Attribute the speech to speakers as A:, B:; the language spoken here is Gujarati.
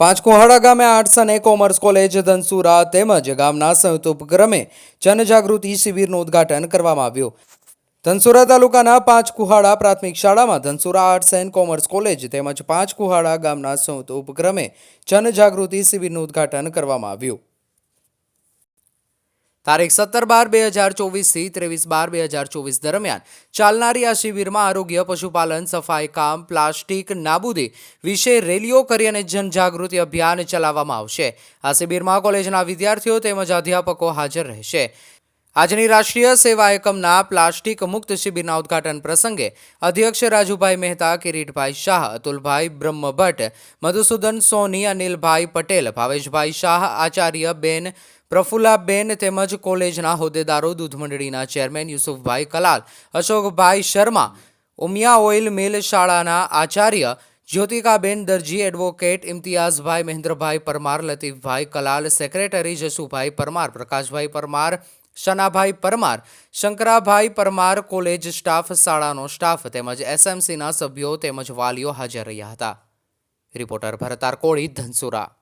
A: પાંચકુહાડા ગામે આર્ટ્સ અને કોમર્સ કોલેજ ધનસુરા તેમજ ગામના સંયુક્ત ઉપક્રમે જનજાગૃતિ શિબિરનું ઉદ્ઘાટન કરવામાં આવ્યું. ધનસુરા તાલુકાના પાંચકુહાડા પ્રાથમિક શાળામાં Dhansura arts and commerce college તેમજ પાંચકુહાડા ગામના સંયુક્ત ઉપક્રમે જનજાગૃતિ શિબિરનું ઉદ્ઘાટન કરવામાં આવ્યું. તારીખ સત્તર બાર બે હજાર ચોવીસથી ત્રેવીસ બાર બે હજાર ચોવીસ દરમિયાન ચાલનારી આ શિબિરમાં આરોગ્ય, પશુપાલન, સફાઈ કામ, પ્લાસ્ટિક, નાબૂદી વિશે રેલીઓ કરી અને જનજાગૃતિ અભિયાન ચલાવવામાં આવશે. આ શિબિરમાં કોલેજના વિદ્યાર્થીઓ તેમજ અધ્યાપકો હાજર રહેશે. આજની રાષ્ટ્રીય સેવા એકમના પ્લાસ્ટિક મુક્ત શિબિરના ઉદ્ઘાટન પ્રસંગે અધ્યક્ષ રાજુભાઈ મહેતા, કિરીટભાઈ શાહ, અતુલભાઈ બ્રહ્મભટ્ટ, મધુસૂદન સોની, અનિલભાઈ પટેલ, ભાવેશભાઈ શાહ આચાર્ય બેન પ્રફુલ્લાબેન તેમજ કોલેજના હોદ્દેદારો દૂધ મંડળીના chairman Yusufbhai Kalal, Ashokbhai Sharma, Umiya oil mill શાળાના Acharya Jyotikaben Darji, advocate Imtiyazbhai Mahendrabhai Parmar, Latifbhai Kalal, secretary Jasubhai Parmar, Prakashbhai Parmar Shanabhai Parmar, Shankarabhai Parmar college staff શાળાનો સ્ટાફ તેમજ એસએમસીના સભ્યો તેમજ વાલીઓ હાજર રહ્યા હતા. રિપોર્ટર ભરતાર કોળી, ધનસુરા.